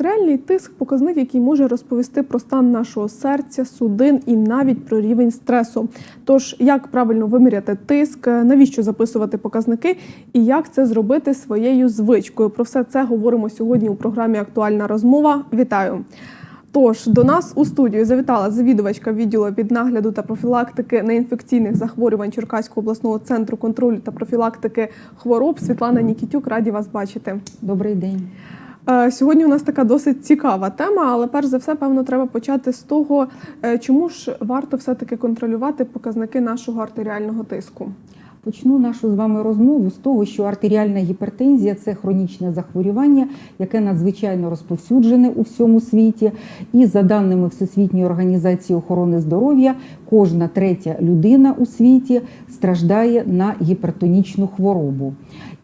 Артеріальний тиск показник, який може розповісти про стан нашого серця, судин і навіть про рівень стресу. Тож, як правильно виміряти тиск, навіщо записувати показники і як це зробити своєю звичкою? Про все це говоримо сьогодні у програмі Актуальна розмова. Вітаю! Тож до нас у студію завітала завідувачка відділу від нагляду та профілактики неінфекційних захворювань Черкаського обласного центру контролю та профілактики хвороб Світлана Нікітюк. Раді вас бачити. Добрий день. Е, Сьогодні у нас така досить цікава тема, але перш за все, певно, треба почати з того, е, чому ж варто все-таки контролювати показники нашого артеріального тиску. Почну нашу з вами розмову з того, що артеріальна гіпертензія це хронічне захворювання, яке надзвичайно розповсюджене у всьому світі. І за даними Всесвітньої організації охорони здоров'я, кожна третя людина у світі страждає на гіпертонічну хворобу.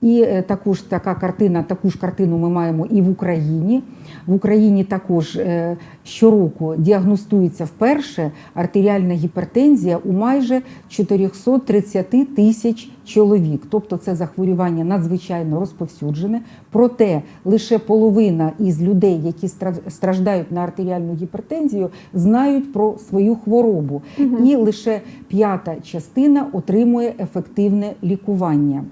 І е, також така картина, таку ж картину ми маємо і в Україні. В Україні також е, щороку діагностується вперше артеріальна гіпертензія у майже 430 тисяч чоловік. Тобто це захворювання надзвичайно розповсюджене. Проте лише половина із людей, які стра- страждають на артеріальну гіпертензію, знають про свою хворобу, і лише п'ята частина отримує ефективне лікування.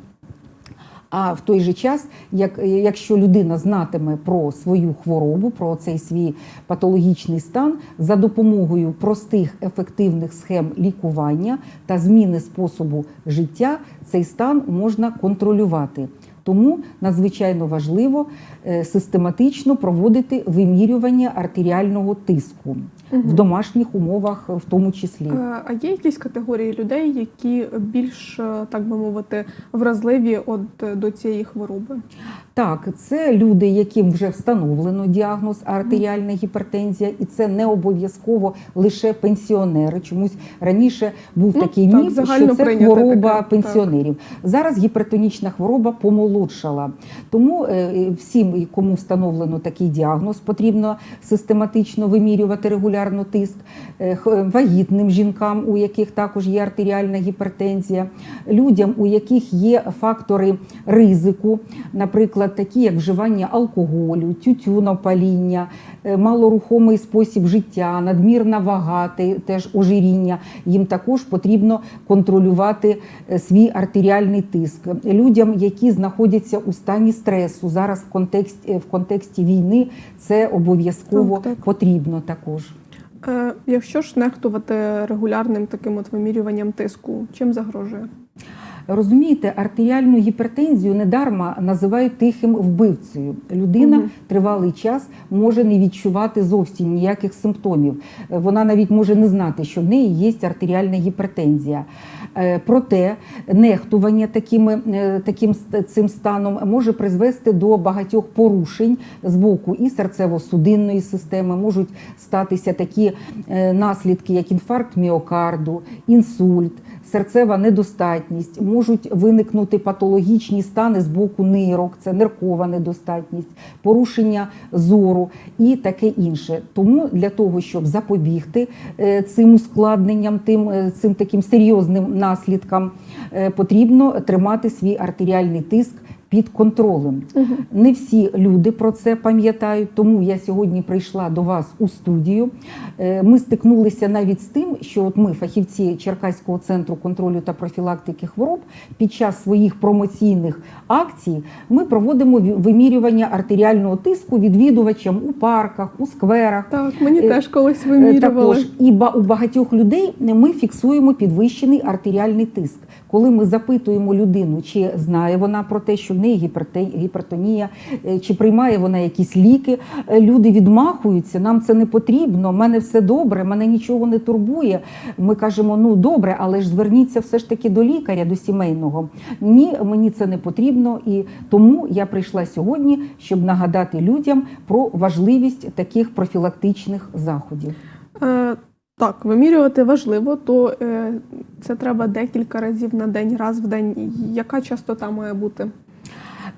А в той же час, як, якщо людина знатиме про свою хворобу, про цей свій патологічний стан, за допомогою простих ефективних схем лікування та зміни способу життя, цей стан можна контролювати. Тому надзвичайно важливо е, систематично проводити вимірювання артеріального тиску в домашніх умовах, в тому числі. Е, А є якісь категорії людей, які більш, е, так би мовити, вразливі от е, до цієї хвороби? Так, це люди, яким вже встановлено діагноз артеріальна гіпертензія, і це не обов'язково лише пенсіонери. Чомусь раніше був Ну, такий так, міф, загально що це хвороба таке, пенсіонерів. Зараз гіпертонічна хвороба помолодшала. Тому е, всім, кому встановлено такий діагноз, потрібно систематично вимірювати регулярно тиск Е, вагітним жінкам, у яких також є артеріальна гіпертензія, людям, у яких є фактори ризику, наприклад, такі як вживання алкоголю, тютюнопаління, е, малорухомий спосіб життя, надмірна вага, теж ожиріння. Їм також потрібно контролювати е, свій артеріальний тиск. Людям, які знаходяться у стані стресу, зараз в контексті, в контексті війни це обов'язково Так, так. потрібно також. Е, Якщо ж нехтувати регулярним таким от вимірюванням тиску, чим загрожує? Розумієте, артеріальну гіпертензію недарма називають тихим вбивцею. Людина Мгм. тривалий час може не відчувати зовсім ніяких симптомів. Е, Вона навіть може не знати, що в неї є артеріальна гіпертензія. Е, Проте нехтування такими, е, таким цим станом може призвести до багатьох порушень з боку і серцево-судинної системи. Можуть статися такі наслідки, як інфаркт міокарду, інсульт серцева недостатність, можуть виникнути патологічні стани з боку нирок, це ниркова недостатність, порушення зору і таке інше. Тому для того, щоб запобігти е, цим ускладненням, тим е, цим таким серйозним наслідкам, е, потрібно тримати свій артеріальний тиск. Під контролем не всі люди про це пам'ятають, тому я сьогодні прийшла до вас у студію. Е, Ми стикнулися навіть з тим, що от ми, фахівці Черкаського центру контролю та профілактики хвороб, під час своїх промоційних акцій ми проводимо вимірювання артеріального тиску відвідувачам у парках, у скверах. Так, мені Е, теж колись Е, вимірювали. Також і у багатьох людей ми фіксуємо підвищений артеріальний тиск. Коли ми запитуємо людину, чи знає вона про те, що в неї гіпертонія, е, чи приймає вона якісь ліки, е, люди відмахуються, нам це не потрібно, в мене все добре, мене нічого не турбує. Ми кажемо, ну добре, але ж зверніться все ж таки до лікаря, до сімейного. Ні, мені це не потрібно, і тому я прийшла сьогодні, щоб нагадати людям про важливість таких профілактичних заходів. Е, Так, вимірювати важливо, то е, це треба декілька разів на день, раз в день. Яка частота має бути?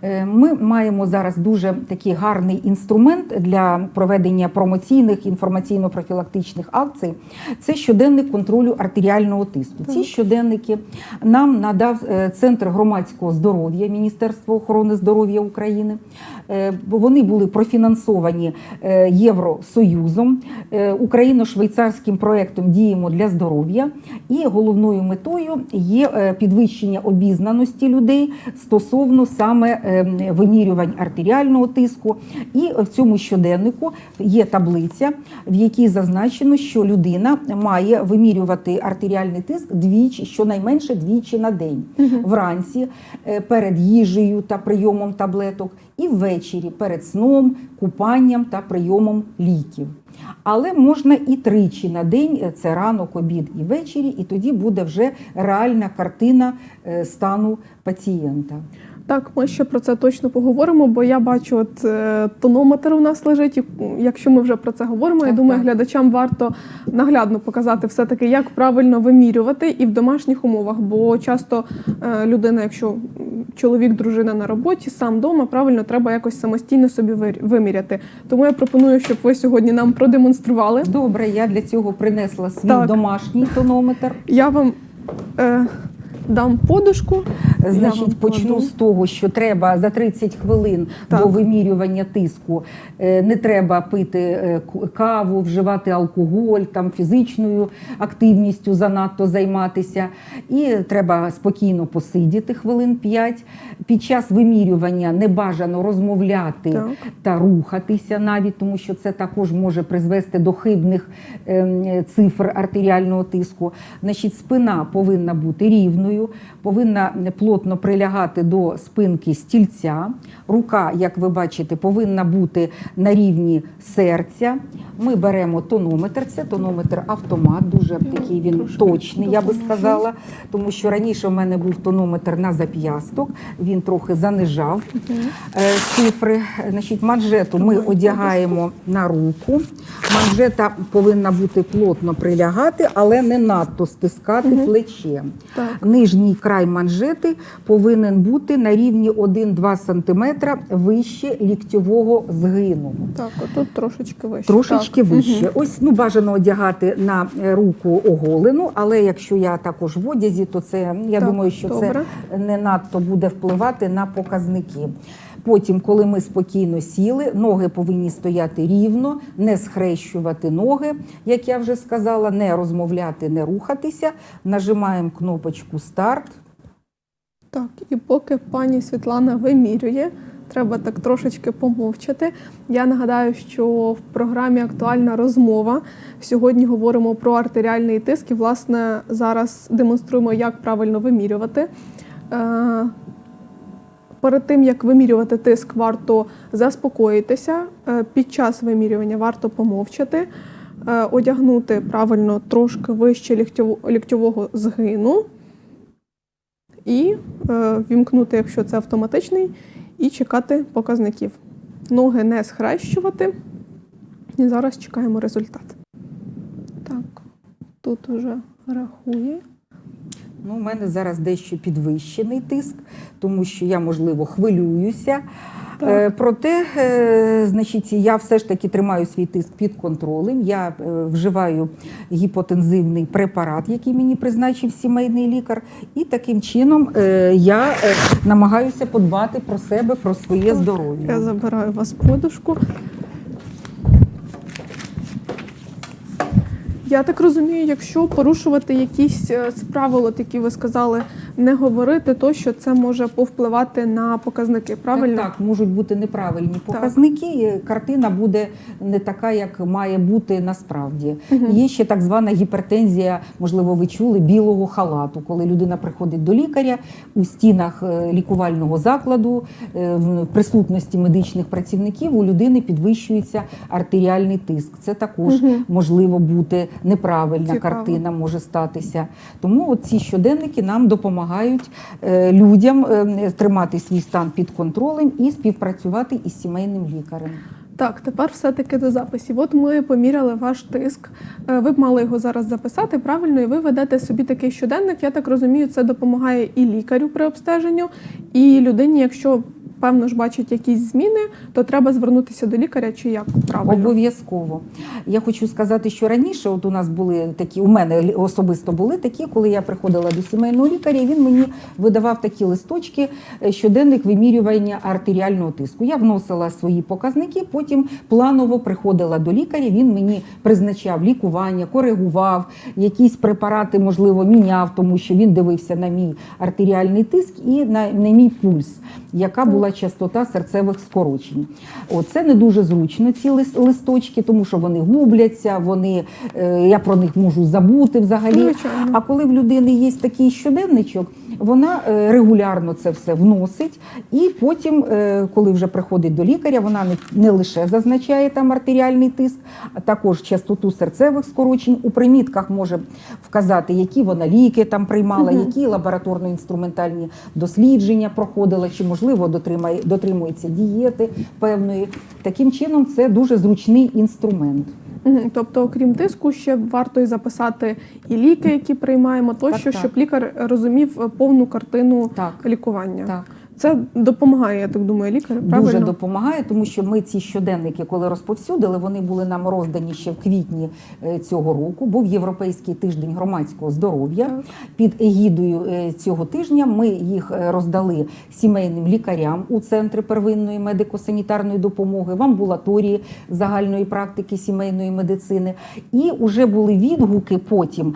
Е, Ми маємо зараз дуже такий гарний інструмент для проведення промоційних інформаційно-профілактичних акцій. Це щоденник контролю артеріального тиску. Ці щоденники нам надав е, Центр громадського здоров'я Міністерства охорони здоров'я України. Е, Вони були профінансовані Євросоюзом, Україно-швейцарським проєктом Діємо для здоров'я. І головною метою є підвищення обізнаності людей стосовно саме вимірювань артеріального тиску. І в цьому щоденнику є таблиця, в якій зазначено, що людина має вимірювати артеріальний тиск двічі, щонайменше двічі на день, вранці е, перед їжею та прийомом таблеток, і ввечері перед сном, купанням та прийомом ліків. Але можна і тричі на день, е, це ранок, обід і ввечері, і тоді буде вже реальна картина е, стану пацієнта. Так, ми ще про це точно поговоримо, бо я бачу, от е, тонометр у нас лежить. І якщо ми вже про це говоримо, я думаю, так. глядачам варто наглядно показати все таки, як правильно вимірювати і в домашніх умовах. Бо часто е, людина, якщо чоловік, дружина на роботі, сам вдома, правильно треба якось самостійно собі виміряти. Тому я пропоную, щоб ви сьогодні нам продемонстрували. Добре, я для цього принесла свій Так. домашній тонометр. Я вам е, дам подушку. Значить, почну з того, що треба за 30 хвилин Так. до вимірювання тиску. е, Не треба пити е, каву, вживати алкоголь, там фізичною активністю занадто займатися. І треба спокійно посидіти хвилин 5. Під час вимірювання не бажано розмовляти Так. та рухатися навіть, тому що це також може призвести до хибних ем, цифр артеріального тиску. Значить, спина повинна бути рівною, повинна плотно прилягати до спинки стільця. Рука, як ви бачите, повинна бути на рівні серця. Ми беремо тонометр. Це тонометр автомат, дуже такий він точний, я би сказала. Тому що раніше в мене був тонометр на зап'ясток, він трохи занижав е, цифри. Значить, манжету ми одягаємо на руку. Манжета повинна бути плотно прилягати, але не надто стискати плече. Нижній край манжети повинен бути на рівні 1-2 см вище ліктьового згину. Так, отут трошечки вище. Трошечки Так. вище. Угу. Ось ну бажано одягати на е, руку оголену, але якщо я також в одязі, то це я Так, думаю, що добре. це не надто буде впливати на показники. Потім, коли ми спокійно сіли, ноги повинні стояти рівно, не схрещувати ноги, як я вже сказала, не розмовляти, не рухатися. Нажимаємо кнопочку старт. Так, і поки пані Світлана вимірює, треба так трошечки помовчати. Я нагадаю, що в програмі Актуальна розмова сьогодні говоримо про артеріальний тиск і, власне, зараз демонструємо, як правильно вимірювати. Перед тим як вимірювати тиск, варто заспокоїтися. Е, Під час вимірювання варто помовчати, е, одягнути правильно трошки вище ліктьово- ліктьового згину і е, вімкнути, якщо це автоматичний, і чекати показників. Ноги не схрещувати. І зараз чекаємо результат. Так, тут уже рахує. Ну, у мене зараз дещо підвищений тиск, тому що я, можливо, хвилююся. Е, Проте, е, значить, я все ж таки тримаю свій тиск під контролем. Я е, вживаю гіпотензивний препарат, який мені призначив сімейний лікар. І таким чином е, я е, намагаюся подбати про себе, про своє Я забираю вас подушку. Я так розумію, якщо порушувати якісь правила, з які ви сказали, не говорити, то що це може повпливати на показники. Правильно? Так, так, можуть бути неправильні показники. і Картина буде не така, як має бути насправді. Є ще так звана гіпертензія, можливо, ви чули білого халату, коли людина приходить до лікаря у стінах е, лікувального закладу, е, в присутності медичних працівників у людини підвищується артеріальний тиск. Це також можливо бути неправильна Цікаво. картина може статися. Тому ці щоденники нам допомагають е, людям е, тримати свій стан під контролем і співпрацювати із сімейним лікарем. Так, тепер все-таки до записів. От ми поміряли ваш тиск. Е, Ви б мали його зараз записати правильно, і ви ведете собі такий щоденник. Я так розумію, це допомагає і лікарю при обстеженню, і людині, якщо певно ж бачить якісь зміни, то треба звернутися до лікаря чи як правильно? Обов'язково. Я хочу сказати, що раніше от у нас були такі, у мене особисто були такі, коли я приходила до сімейного лікаря, і він мені видавав такі листочки, е, щоденник вимірювання артеріального тиску. Я вносила свої показники, потім планово приходила до лікаря. Він мені призначав лікування, коригував, якісь препарати, можливо, міняв, тому що він дивився на мій артеріальний тиск і на, на мій пульс, яка була частота серцевих скорочень. Оце це не дуже зручно, ці листочки, тому що вони губляться, вони, е, я про них можу забути взагалі. А коли в людини є такий щоденничок, вона е, регулярно це все вносить, і потім, е, коли вже приходить до лікаря, вона не, лише зазначає там артеріальний тиск, а також частоту серцевих скорочень. У примітках може вказати, які вона ліки там приймала, які лабораторно-інструментальні дослідження проходила, чи можливо дотримає, дотримується дієти певної. Таким чином, це дуже зручний інструмент. Тобто, окрім тиску, ще варто і записати і ліки, які приймаємо, тощо, Так, так. щоб лікар розумів е, повну картину Так. лікування. Так. Це допомагає, я так думаю, лікарю. Правильно? Дуже допомагає, тому що ми ці щоденники, коли розповсюдили, вони були нам роздані ще в квітні е, цього року. Був європейський тиждень громадського здоров'я. Під егідою е, цього тижня ми їх е, роздали сімейним лікарям у центри первинної медико-санітарної допомоги, в амбулаторії загальної практики сімейної медицини. І вже були відгуки потім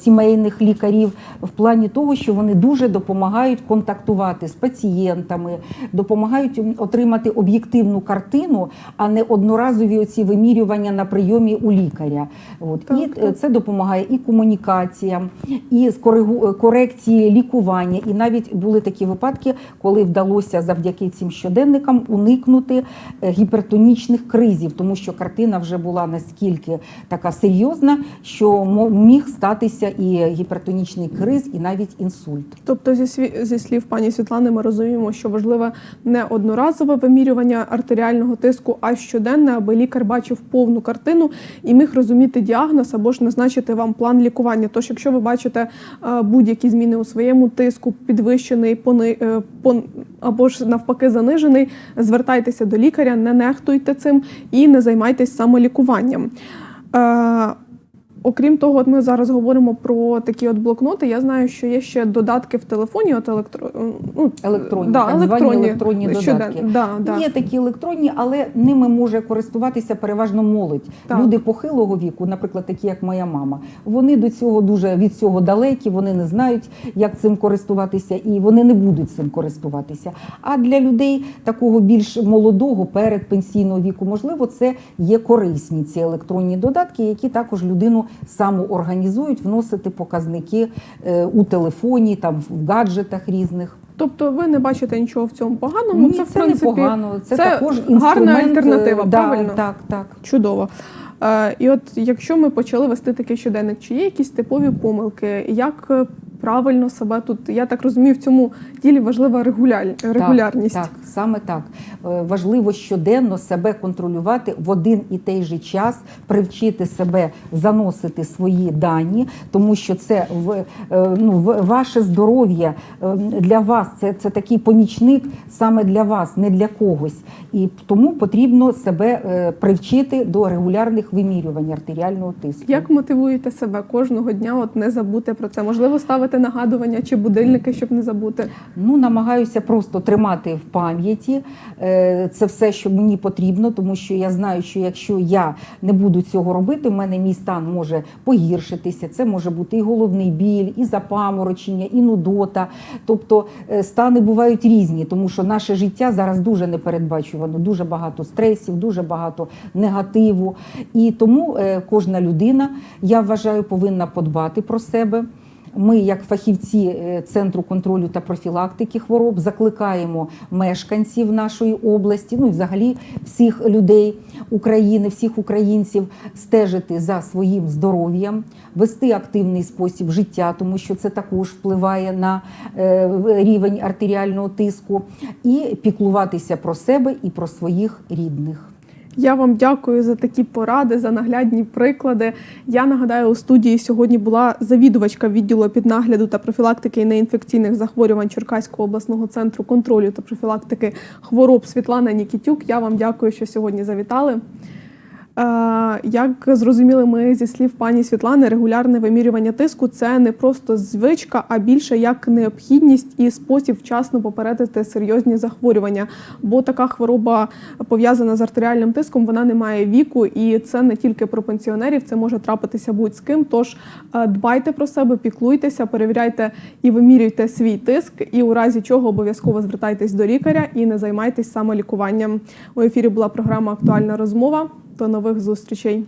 сімейних лікарів в плані того, що вони дуже допомагають контактувати з пацієнтами, допомагають отримати об'єктивну картину, а не одноразові оці вимірювання на прийомі у лікаря. От. Так, і так. е, це допомагає і комунікаціям, і скоригу- корекції лікування. І навіть були такі випадки, коли вдалося завдяки цим щоденникам уникнути е, гіпертонічних кризів, тому що картина вже була наскільки така серйозна, що міг статися і гіпертонічний криз, і навіть інсульт. Тобто, зі слів пані Світлани, ми розуміємо, що важливе не одноразове вимірювання артеріального тиску, а щоденне, аби лікар бачив повну картину і міг розуміти діагноз або ж назначити вам план лікування. Тож, якщо ви бачите е, будь-які зміни у своєму тиску, підвищений, пони, е, пон, або ж навпаки занижений, звертайтеся до лікаря, не нехтуйте цим і не займайтесь самолікуванням. Е, Окрім того, от ми зараз говоримо про такі от блокноти. Я знаю, що є ще додатки в телефоні, от електро... ну, Електронні, да, так звані електронні, електронні додатки. Да, да. Є такі електронні, але ними може користуватися переважно молодь. Так. Люди похилого віку, наприклад, такі як моя мама. Вони до цього дуже від цього далекі, вони не знають, як цим користуватися, і вони не будуть цим користуватися. А для людей такого більш молодого, передпенсійного віку, можливо, це є корисні ці електронні додатки, які також людину самоорганізують, вносити показники е, у телефоні, там в гаджетах різних. Тобто ви не бачите нічого в цьому поганому. Ні, це, це, в не погано, Це, це також гарна е, альтернатива, да, правильно? Так, так. чудово. Е, і от якщо ми почали вести такий щоденник, чи є якісь типові помилки, як правильно себе тут, я так розумію, в цьому ділі важлива регуляр- регулярність. Так, так, саме так. Е, Важливо щоденно себе контролювати в один і той же час, привчити себе заносити свої дані, тому що це е, ну, ваше здоров'я е, для вас. Це, це такий помічник саме для вас, не для когось. І тому потрібно себе привчити до регулярних вимірювань артеріального тиску. Як мотивуєте себе кожного дня от не забути про це? Можливо, ставити нагадування чи будильники, щоб не забути. Ну, намагаюся просто тримати в пам'яті е, це все, що мені потрібно, тому що я знаю, що якщо я не буду цього робити, в мене мій стан може погіршитися. Це може бути і головний біль, і запаморочення, і нудота. Тобто е, стани бувають різні, тому що наше життя зараз дуже непередбачувано, дуже багато стресів, дуже багато негативу. І тому е, кожна людина, я вважаю, повинна подбати про себе. Ми, як фахівці е, Центру контролю та профілактики хвороб, закликаємо мешканців нашої області, ну і взагалі всіх людей України, всіх українців стежити за своїм здоров'ям, вести активний спосіб життя, тому що це також впливає на е, рівень артеріального тиску, і піклуватися про себе і про своїх рідних. Я вам дякую за такі поради, за наглядні приклади. Я нагадаю, у студії сьогодні була завідувачка відділу піднагляду та профілактики неінфекційних захворювань Черкаського обласного центру контролю та профілактики хвороб Світлана Нікітюк. Я вам дякую, що сьогодні завітали. Е, Як зрозуміли ми зі слів пані Світлани, регулярне вимірювання тиску це не просто звичка, а більше як необхідність і спосіб вчасно попередити серйозні захворювання. Бо така хвороба пов'язана з артеріальним тиском, вона не має віку, і це не тільки про пенсіонерів, це може трапитися будь з ким. Тож е, дбайте про себе, піклуйтеся, перевіряйте і вимірюйте свій тиск, і у разі чого обов'язково звертайтесь до лікаря і не займайтесь самолікуванням. У ефірі була програма Актуальна розмова. До нових зустрічей.